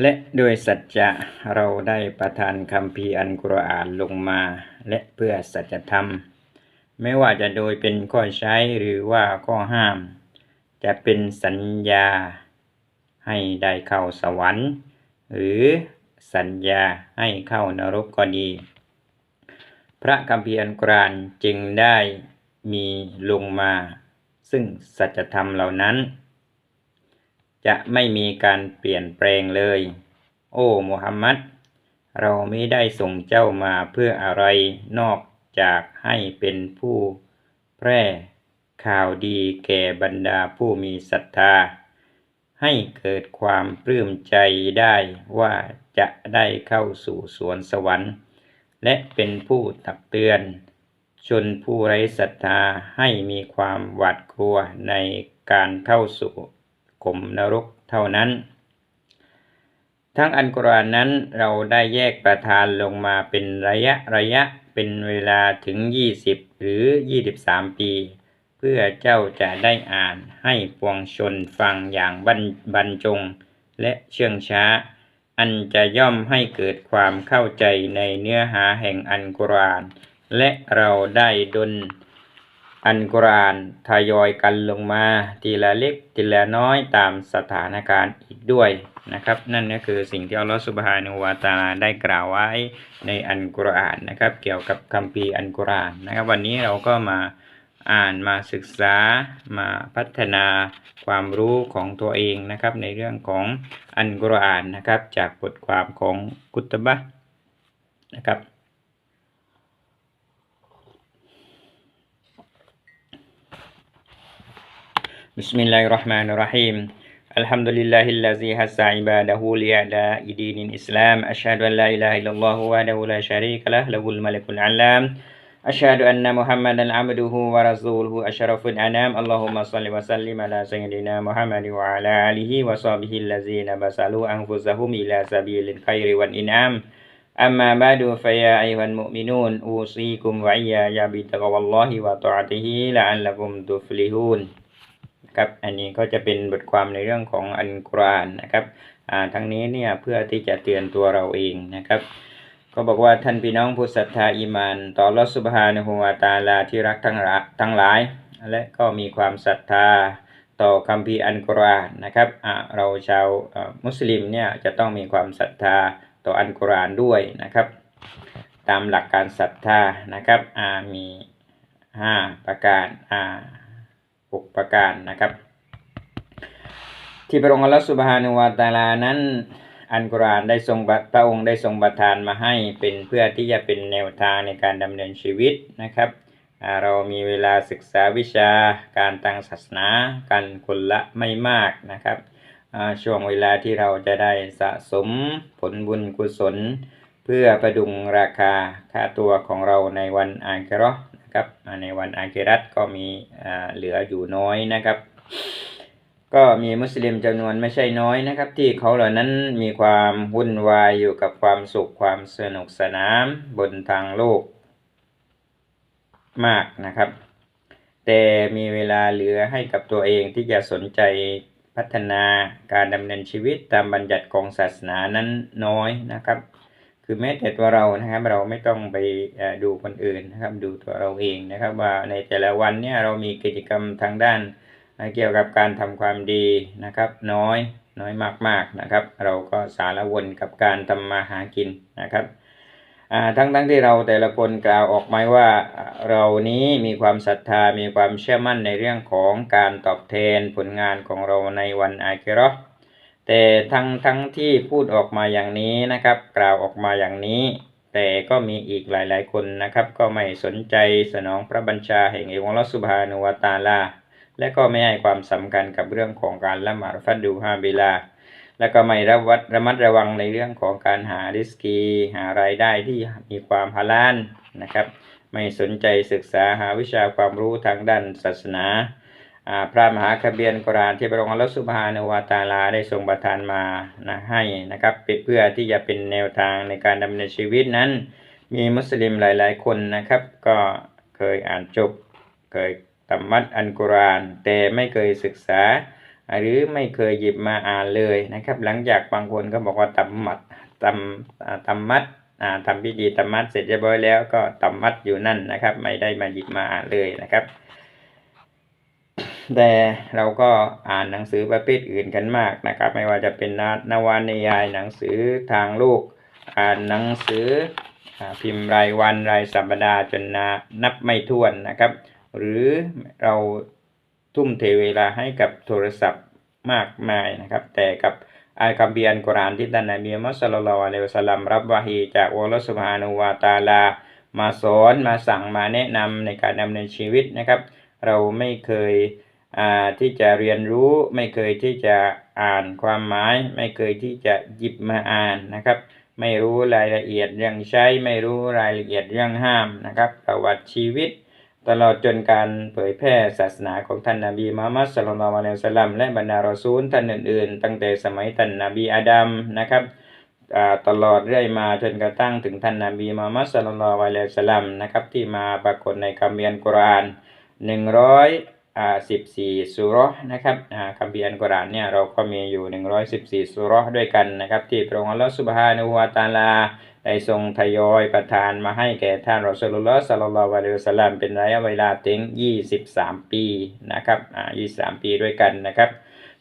และโดยสัจจะเราได้ประทานคำพีอันกุรอานลงมา และเพื่อสัจธรรม ไม่ว่าจะโดยเป็นข้อใช้หรือว่าข้อห้าม จะเป็นสัญญา ให้ได้เข้าสวรรค์ หรือสัญญาให้เข้านรกก็ดี พระคัมภีร์อันกุรอานจึงได้มีลงมา ซึ่งสัจธรรมเหล่านั้น จะไม่มีการเปลี่ยนแปลงเลย โอ้มุฮัมมัด เราไม่ได้ส่งเจ้ามาเพื่ออะไรนอกจากให้เป็นผู้แพร่ข่าวดีแก่บรรดาผู้มีศรัทธา ให้เกิดความปลื้มใจได้ว่าจะได้เข้าสู่สวนสวรรค์ และเป็นผู้ตักเตือน ชนผู้ไร้ศรัทธาให้มีความหวาดกลัวในการเข้าสู่ ขุมนรกเท่านั้น ทั้งอันกุรอานนั้นเราได้แยกประทานลงมาเป็นระยะระยะเป็นเวลาถึง 20 หรือ 23 ปี เพื่อเจ้าจะได้อ่านให้ปวงชนฟังอย่างบรรบรรจงและเชื่องช้า อันจะย่อมให้เกิดความเข้าใจในเนื้อหาแห่งอันกุรอาน และเราได้ดล อันกุรอานทยอยกันลงมาทีละเล็กทีละน้อยตามสถานการณ์อีกด้วยนะครับ นั่นก็คือสิ่งที่อัลลอฮฺสุบฮานุวาตาลาได้กล่าวไว้ในอันกุรอานนะครับ เกี่ยวกับคัมภีร์อันกุรอานนะครับ วันนี้เราก็มาอ่านมาศึกษามาพัฒนาความรู้ของตัวเองนะครับ ในเรื่องของอันกุรอานนะครับ จากบทความของกุตบะนะครับ بسم الله الرحمن الرحيم الحمد لله الذي هز عباده لأداء دين الإسلام أشهد أن لا إله إلا الله وحده لا شريك له له الملك العلام أشهد أن محمدا عبده ورسوله أشرف الأنام اللهم صل وسلم على سيدنا محمد وعلى آله وصحبه الذين بذلوا أنفسهم إلى سبيل الخير والإنعام أما بعد فيا أيها المؤمنون أوصيكم وإياي بتقوى الله وطاعته لعلكم تفلحون ครับอันนี้ก็จะเป็นบทความในเรื่องของอันกรานนะครับอ่าทั้งนี้เนี่ยเพื่อที่จะเตือนตัวเราเองนะครับ ก็บอกว่าท่านพี่น้องผู้ศรัทธาอีมาน ต่อลอสุบฮานะฮูวาตาลาที่รักทั้งหลายทั้งหลาย และก็มีความศรัทธาต่อคัมภีร์อันกรานนะครับอ่าเราชาวมุสลิมเนี่ยจะต้องมีความศรัทธาต่ออันกรานด้วยนะครับ ตามหลักการศรัทธานะครับอ่ามีห้าประการ อ่าหกประการนะครับ ที่พระองค์ลลอฮฺสุบฮานุวาตาลานั้นอันกุรานได้ทรงพระองค์ได้ทรงประทานมาให้เป็นเพื่อที่จะเป็นแนวทางในการดำเนินชีวิตนะครับ เรามีเวลาศึกษาวิชาการทางศาสนากันคนละไม่มากนะครับ ช่วงเวลาที่เราจะได้สะสมผลบุญกุศล เพื่อประดุงราคาค่าตัวของเราในวันอาคิเร นะครับในวันอาคิรัตก็มีเหลืออยู่น้อยนะครับ ก็มีมุสลิมจำนวนไม่ใช่น้อยนะครับ ที่เขาเหล่านั้นมีความวุ่นวายอยู่กับความสุขความสนุกสนานบนทางโลกมากนะครับ แต่มีเวลาเหลือให้กับตัวเองที่จะสนใจพัฒนาการดำเนินชีวิตตามบัญญัติของศาสนานั้นน้อยนะครับ คือแม้แต่ตัวเรานะครับ เราไม่ต้องไปดูคนอื่นนะครับ ดูตัวเราเองนะครับ ว่าในแต่ละวันเนี่ยเรามีกิจกรรมทางด้านเกี่ยวกับการทำความดีนะครับ น้อยน้อยมากๆนะครับ เราก็สารวนกับการทำมาหากินนะครับทั้งทั้งที่เราแต่ละคนกล่าวออกมาว่าเรานี้มีความศรัทธามีความเชื่อมั่นในเรื่องของการตอบแทนผลงานของเราในวันอาคิเราะห์ แต่ทั้งทั้งที่พูดออกมาอย่างนี้นะครับ กล่าวออกมาอย่างนี้ แต่ก็มีอีกหลายๆ คนนะครับ ก็ไม่สนใจสนองพระบัญชาแห่งเอวงลสุบฮานุวตาลาและก็ไม่ให้ความสำคัญกับเรื่องของการละหมาดฟัดดูฮาบิลา แล้วก็ไม่ระวัดระมัดระวังในเรื่องของการหาริสกี หารายได้ที่มีความฮาลาลนะครับ ไม่สนใจศึกษาหาวิชาความรู้ทางด้านศาสนา พระมหาคเบียนกรานที่พระองค์อัลสุบฮานวาตาลาได้ทรงประทานมานะให้นะครับเพื่อที่จะเป็นแนวทางในการดำเนินชีวิตนั้น มีมุสลิมหลาย ๆ คนนะครับ ก็เคยอ่านจบ เคยตัมมัดอันกุราน แต่ไม่เคยศึกษา หรือไม่เคยหยิบมาอ่านเลยนะครับ หลังจากบางคนก็บอกว่าตำมัดตำอ่าตำมัดอ่าทำพิธีตำมัดเสร็จเรียบร้อยแล้วก็ตำมัดอยู่นั่นนะครับ ไม่ได้มาหยิบมาอ่านเลยนะครับ แต่เราก็อ่านหนังสือประเภทอื่นกันมากนะครับ ไม่ว่าจะเป็นนนวานิยายหนังสือทางลูก อ่านหนังสืออพิมพ์รายวันรายสัปดาห์จนนานับไม่ถ้วนนะครับ หรือเราทุ่มเทเวลาให้กับโทรศัพท์มากมายนะครับ แต่กับอัลกัมบียนกุรานที่ท่านนบีมุฮัมมัดศ็อลลัลลออะลัยฮิวะซัลลัมรับวะฮีจากอัลลอฮฺซุบฮานะฮูวะตาลา มาสอนมาสั่งมาแนะนำในการดำเนินชีวิตนะครับ เราไม่เคย ที่จะเรียนรู้ไม่เคยที่จะอ่านความหมาย ไม่เคยที่จะหยิบมาอ่านนะครับ ไม่รู้รายละเอียดเรื่องใช้ ไม่รู้รายละเอียดเรื่องห้ามนะครับ ประวัติชีวิต ตลอดจนการเผยแพร่ศาสนาของท่านนบีมุฮัมมัดศ็อลลัลลอะลัยฮิวะซัลลัมและบรรดารอซูลท่านอื่นๆ ตั้งแต่สมัยท่านนบีอาดัมนะครับตลอดเรื่อยมาจนกระทั่งถึงท่านนบีมุฮัมมัดศ็อลลัลลอะลัยฮิวะซัลลัมนะครับที่มาปรากฏในคัมภีร์อัลกุรอานหนึ่งร้อย สิบสี่สุราะห์นะครับอ่าคัมภีร์อัลกุรานเนี่ยเราก็มีอยู่หนึ่งร้อยสิบสี่สุราะห์ด้วยกันนะครับ ที่พระองค์อัลลอฮฺสุบฮานะฮูวะตาลา ได้ทรงทยอยประทานมาให้แก่ท่านรอสูลุลลอฮ์สัลลัลลอฮุอะลัยฮิวะสัลลัมเป็นระยะเวลาถึง 23 ปีนะครับอ่า23 ปีด้วยกันนะครับ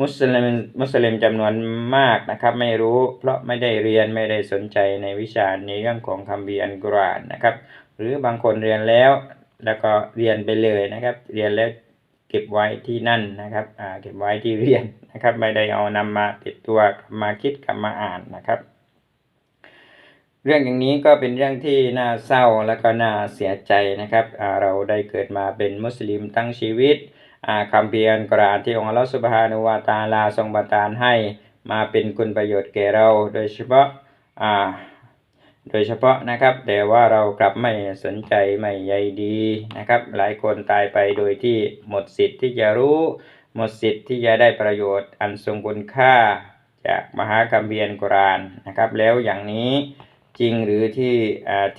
มุสลิมมุสลิมจำนวนมากนะครับ ไม่รู้เพราะไม่ได้เรียนไม่ได้สนใจในวิชาในเรื่องของคัมภีร์อัลกุรานนะครับ หรือบางคนเรียนแล้วแล้วก็เรียนไปเลยนะครับ เรียนแล้ว เก็บไว้ที่นั่นนะครับเก็บไว้ที่เรียนนะครับ ไม่ได้เอานำมาติดตัวมาคิดกลับมาอ่านนะครับ เรื่องอย่างนี้ก็เป็นเรื่องที่น่าเศร้าและก็น่าเสียใจนะครับเราได้เกิดมาเป็นมุสลิมทั้งชีวิตคำเพียรกรานที่องค์อัลลอฮฺสุบฮานุวาตาลาทรงประทานให้มาเป็นคุณประโยชน์แก่เรา โดยเฉพาะ โดยเฉพาะนะครับ แต่ว่าเรากลับไม่สนใจไม่ใยดีนะครับ หลายคนตายไปโดยที่หมดสิทธิ์ที่จะรู้ หมดสิทธิ์ที่จะได้ประโยชน์อันทรงคุณค่า จากมหาคัมภีร์กุรานนะครับ แล้วอย่างนี้จริงหรือที่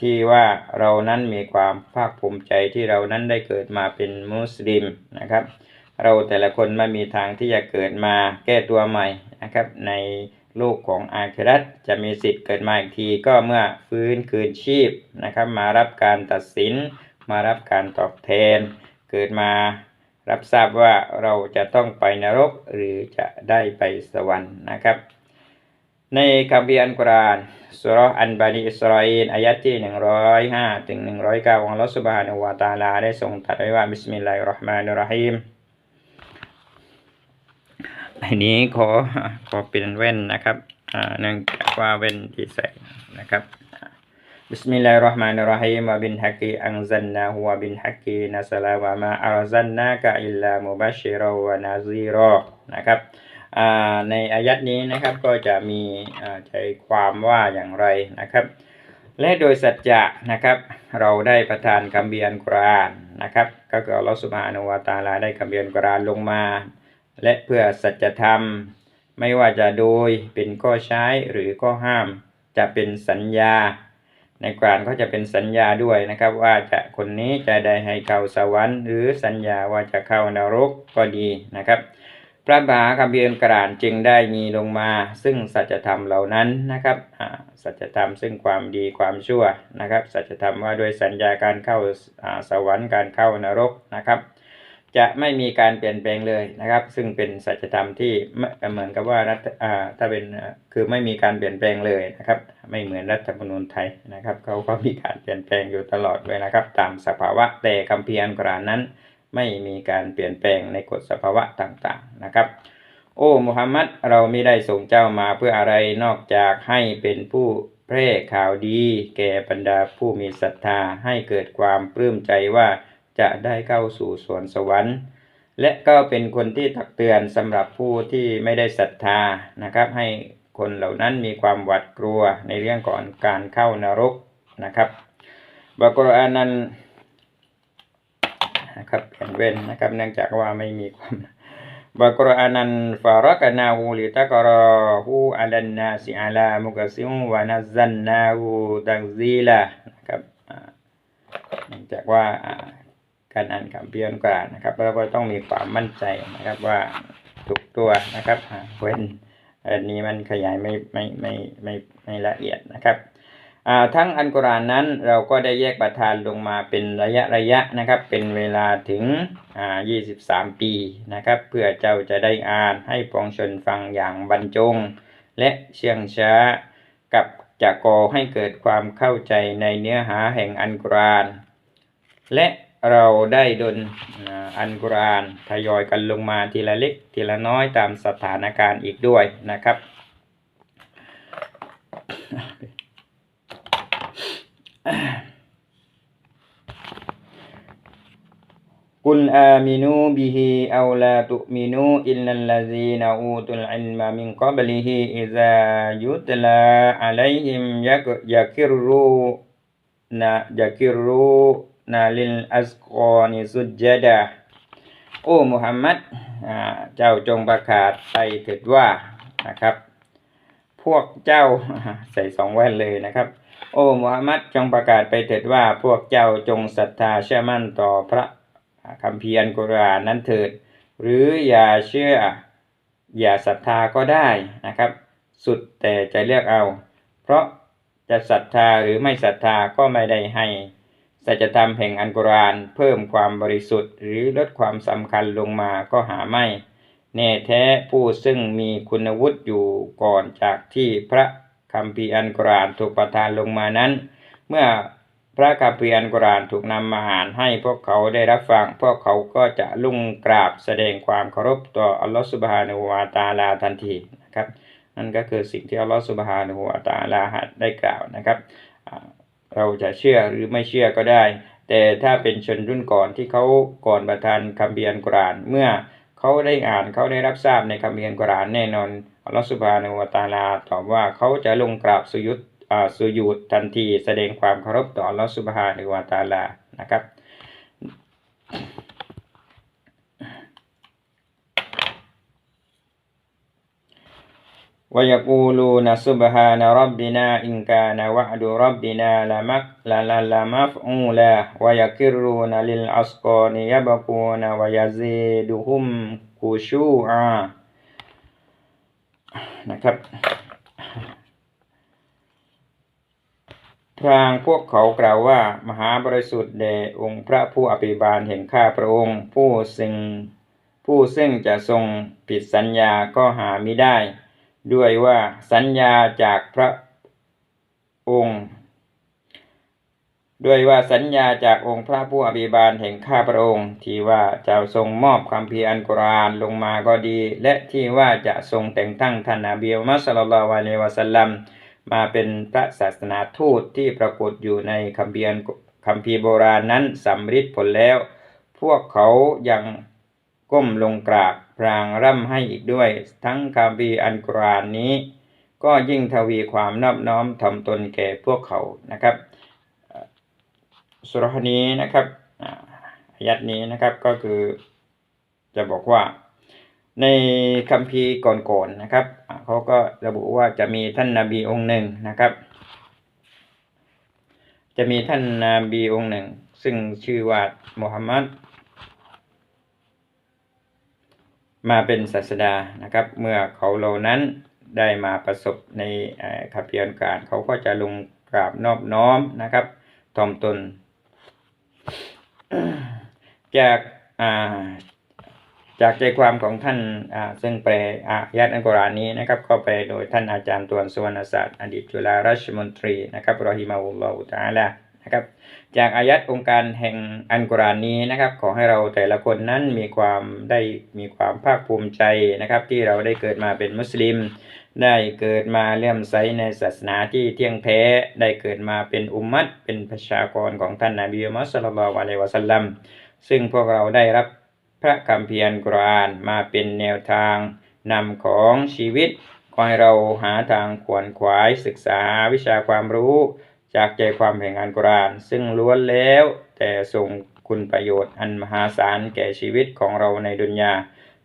ที่ว่าเรานั้นมีความภาคภูมิใจที่เรานั้นได้เกิดมาเป็นมุสลิมนะครับ เราแต่ละคนไม่มีทางที่จะเกิดมาแก้ตัวใหม่นะครับใน ลูกของอาคิรัตจะมีสิทธิ์เกิดมาอีกทีก็เมื่อฟื้นคืนชีพนะครับ มารับการตัดสิน มารับการตอบแทน เกิดมารับทราบว่าเราจะต้องไปนรกหรือจะได้ไปสวรรค์นะครับ ในคัมภีร์อัลกุรอานสุรอันบานีอิสราเอลอายะที่ 105 ถึง 109 ของอัลลอฮฺซุบฮานะฮูวะตาลา ได้ทรงตรัสไว้ว่าบิสมิลลาฮิรราะห์มานิรราะฮีม อันนี้ขอขอเป็นแว่นนะครับอ่าเนื่องจากว่าแว่นที่ใส่นะครับบิสมิลลาฮิรเราะห์มานิรเราะฮีมวะบินฮักกีอันซัลนาฮุวะบินฮักกีนัสลาวะมาอัลซัลนากะอิลลามุบัชชิรอวะนาซีรอนะครับอ่าในอายัดนี้นะครับก็จะมีอ่าใจความว่าอย่างไรนะครับ และโดยสัจจะนะครับ เราได้ประทานคัมภีร์อัลกุรอานนะครับ ก็คืออัลลอฮฺซุบฮานะฮูวะตาลาได้คัมภีร์อัลกุรอานลงมา และเพื่อสัจธรรม ไม่ว่าจะโดยเป็นข้อใช้หรือข้อห้ามจะเป็นสัญญา ในกรานก็จะเป็นสัญญาด้วยนะครับ ว่าจะคนนี้จะได้ให้เข้าสวรรค์หรือสัญญาว่าจะเข้านรกก็ดีนะครับพระมหาคัมภีร์อัลกุรานจึงได้มีลงมา ซึ่งสัจธรรมเหล่านั้นนะครับสัจธรรมซึ่งความดีความชั่วนะครับ สัจธรรมว่าด้วยสัญญาการเข้าสวรรค์การเข้านรกนะครับ จะไม่มีการเปลี่ยนแปลงเลยนะครับ ซึ่งเป็นสัจธรรมที่ไม่เหมือนกับว่ารัฐอ่าถ้าเป็นคือไม่มีการเปลี่ยนแปลงเลยนะครับ ไม่เหมือนรัฐธรรมนูญไทยนะครับเขาก็มีการเปลี่ยนแปลงอยู่ตลอดเลยนะครับ ตามสภาวะแต่คัมภีร์อัลกุรานนั้น ไม่มีการเปลี่ยนแปลงในกฎสภาวะต่างๆนะครับ โอ้มุฮัมมัดเราไม่ได้ส่งเจ้ามาเพื่ออะไรนอกจากให้เป็นผู้แพร่ข่าวดี แก่บรรดาผู้มีศรัทธาให้เกิดความปลื้มใจว่า จะได้เข้าสู่สวนสวรรค์ และก็เป็นคนที่ตักเตือนสำหรับผู้ที่ไม่ได้ศรัทธานะครับ ให้คนเหล่านั้นมีความหวาดกลัวในเรื่องของการเข้านรกนะครับบักรอานนั้นนะครับเปลี่นเว้นนะครับเนื่องจากว่าไม่มีความบากรอานันฟารักนาหูลิตะกรอหูอัลันนาสิอาลามุกซิมวานัซซันนาหูตักซีละนะครับเนื่องจากว่า การอ่านคำเพียนกล่านะครับเราก็ต้องมีความมั่นใจนะครับว่าทุกตัวนะครับเว้นอันนี้มันขยายไม่ไม่ไม่ไม่ไม่ละเอียดนะครับทั้งอันกุรานนั้นเราก็ได้แยกประทานลงมาเป็นระยะระยะนะครับ เป็นเวลาถึงอ่า23 ปีนะครับ เพื่อเจ้าจะได้อ่านให้ปวงชนฟังอย่างบรรจง และเชื่องช้ากับจะก่อให้เกิดความเข้าใจในเนื้อหาแห่งอันกุราน และ เราได้ดลอันกุรอานทยอยกันลงมาทีละเล็กทีละน้อยตามสถานการณ์อีกด้วยนะครับ กุลอามินูบิฮิเอาลาตุมินูอิลลัลลซีนอูตุลอิลมามินกับลิฮิอิซายุตลาอะลัยฮิมยักยักิรูนะยักิรู นาลิลอัสกอนิสุจดาโอ้มุฮัมมัดเจ้าจงประกาศไปเถิดว่านะครับ พวกเจ้าใส่สองแว่นเลยนะครับ โอ้มุฮัมมัดจงประกาศไปเถิดว่า พวกเจ้าจงศรัทธาเชื่อมั่นต่อพระคัมภีร์อันกุรานนั้นเถิด หรืออย่าเชื่ออย่าศรัทธาก็ได้นะครับ สุดแต่จะเลือกเอา เพราะจะศรัทธาหรือไม่ศรัทธาก็ไม่ได้ให้ สัจธรรมแห่งอันกุรานเพิ่มความบริสุทธิ์ หรือลดความสำคัญลงมาก็หาไม่ แน่แท้ผู้ซึ่งมีคุณวุฒิอยู่ก่อนจากที่พระคัมภีอันกุรานถูกประทานลงมานั้น เมื่อพระคัมภีอันกุรานถูกนำมาอ่านให้พวกเขาได้รับฟัง พวกเขาก็จะลุ่งกราบแสดงความเคารพต่ออัลลอฮฺสุบฮานะฮูวาตาลาทันทีนะครับนั่นก็คือสิ่งที่อัลลอฮฺสุบฮานะฮูวาตาลาได้กล่าวนะครับ เราจะเชื่อหรือไม่เชื่อก็ได้ แต่ถ้าเป็นชนรุ่นก่อนที่เขาก่อนประทานคำเบียนกุราน เมื่อเขาได้อ่านเขาได้รับทราบในคำเบียนกุรานแน่นอนอัลลอฮฺสุบานะฮูวาตาลาตอบว่าเขาจะลงกราบสุยุตสุยุดทันทีแสดงความเคารพต่ออัลลอฮฺสุบฮานะฮูวาตาลานะครับ ويقولون سبحان ربنا إن كان وعد ربنا لمك لمفعولا ويكرون للأسقان يبكون ويزيدهم خشوعا นะครับ พรางพวกเขากล่าวว่า มหาบริสุทธิ์แด่องค์พระผู้อภิบาลแห่งข้าพระองค์ ผู้ซึ่งผู้ซึ่งจะทรงผิดสัญญาก็หามิได้ ด้วยว่าสัญญาจากพระองค์ ด้วยว่าสัญญาจากองค์พระผู้อภิบาลแห่งข้าพระองค์ ที่ว่าจะทรงมอบคำพีร์อันกุรานลงมาก็ดี และที่ว่าจะทรงแต่งตั้งท่านนบีมุฮัมมัดศ็อลลัลลอฮุอะลัยฮิวะสัลลัมมาเป็นพระศาสนาทูตที่ปรากฏอยู่ในคัมภีร์อันคัมภีโบราณนั้นสำฤทธิ์ผลแล้ว พวกเขายังก้มลงกราบ พรางร่ำให้อีกด้วย ทั้งคัมภีร์อันกรานนี้ ก็ยิ่งทวีความนอบน้อมถ่อมตนแก่พวกเขานะครับสุรนี้นะครับอายัดนี้นะครับก็คือจะบอกว่าในคัมภีก่อนๆนะครับเขาก็ระบุว่าจะมีท่านนาบีองค์หนึ่งนะครับ จะมีท่านนาบีองค์หนึ่ง ซึ่งชื่อว่ามุฮัมมัด มาเป็นศาสดานะครับ เมื่อเขาเหล่านั้นได้มาประสบในขับเพียนการเขาก็จะลงกราบนอบน้อมนะครับถ่อมตน จากาจากใจความของท่านาซึ่งแปลอายัดอันกุรานนี้นะครับ ก็แปลโดยท่านอาจารย์ตวนสุวรรณศาสตร์อดีตจุฬาราชมนตรีนะครับรอฮิมาอุลลอฮุตาลา นะครับ จากอายัดองค์การแห่งอันกุรานนี้นะครับ ขอให้เราแต่ละคนนั้นมีความได้มีความภาคภูมิใจนะครับ ที่เราได้เกิดมาเป็นมุสลิม ได้เกิดมาเลื่อมใสในศาสนาที่เที่ยงแท้ได้เกิดมาเป็นอุมมัตเป็นประชากรของท่านนบีมุฮัมมัดศ็อลลัลลอฮุอะลัยฮิวะสัลลัมซึ่งพวกเราได้รับพระคัมภีร์อันกุรานมาเป็นแนวทางนำของชีวิตขอให้เราหาทางขวนขวายศึกษาวิชาความรู้ จากใจความแห่งอันกุรอาน ซึ่งล้วนแล้วแต่ส่งคุณประโยชน์อันมหาศาลแก่ชีวิตของเราในดุนยา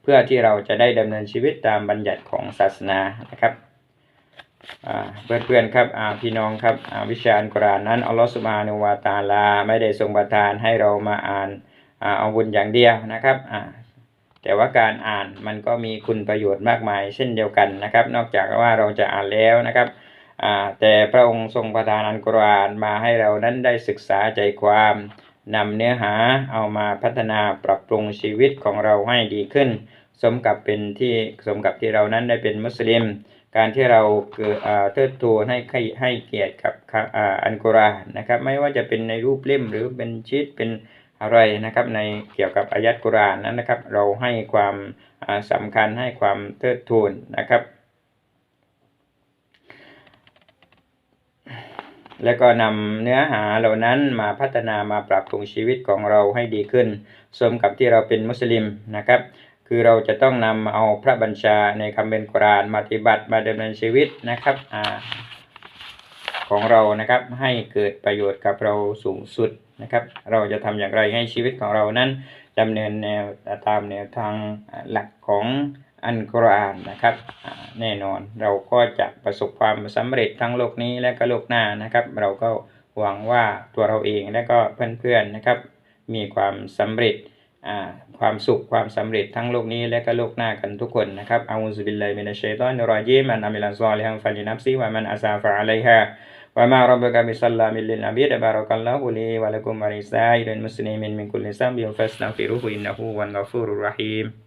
เพื่อที่เราจะได้ดำเนินชีวิตตามบัญญัติของศาสนานะครับอ่าเพื่อนๆครับพี่น้องครับวิชาอันกุรอานนั้นอัลลอฮฺสุบานะฮูวาตาลา ไม่ได้ทรงประทานให้เรามาอ่านอาเอาบุญอย่างเดียวนะครับแต่ว่าการอ่านมันก็มีคุณประโยชน์มากมายเช่นเดียวกันนะครับ นอกจากว่าเราจะอ่านแล้วนะครับ แต่พระองค์ทรงประทานอัลกุรอานมาให้เรานั้นได้ศึกษาใจความนำเนื้อหาเอามาพัฒนาปรับปรุงชีวิตของเราให้ดีขึ้น สมกับเป็นที่สมกับที่เรานั้นได้เป็นมุสลิม การที่เราเกิดเทิดทูนให้ให้เกียรติกับครับอ่าอัลกุรอานนะครับ ไม่ว่าจะเป็นในรูปเล่มหรือเป็นชีตเป็นอะไรนะครับในเกี่ยวกับอายัดกุรานนั้นนะครับ เราให้ความอ่าสำคัญให้ความเทิดทูนนะครับ แล้วก็นำเนื้อหาเหล่านั้นมาพัฒนามาปรับปรุงชีวิตของเราให้ดีขึ้น สมกับที่เราเป็นมุสลิมนะครับ คือเราจะต้องนำเอาพระบัญชาในคำเป็นกุรานมาปฏิบัติมาดำเนินชีวิตนะครับอของเรานะครับให้เกิดประโยชน์กับเราสูงสุดนะครับ เราจะทำอย่างไรให้ชีวิตของเรานั้นดำเนินแนวตามแนวทางหลักของ อันกุรอานนะครับแน่นอนเราก็จะประสบความสำเร็จทั้งโลกนี้และก็โลกหน้านะครับ เราก็หวังว่าตัวเราเองและก็เพื่อนๆนะครับ มีความสำเร็จความสุขความสำเร็จทั้งโลกนี้และก็โลกหน้ากันทุกคนนะครับอาอูซุบิลลาฮิมินัชชัยฏอนรอญีมันอามิลันซอลิฮันฟะลินัฟซิวะมันอาซาฟะอะลัยฮาวะมาร็อบบุกะบิซัลลามิลลิลอ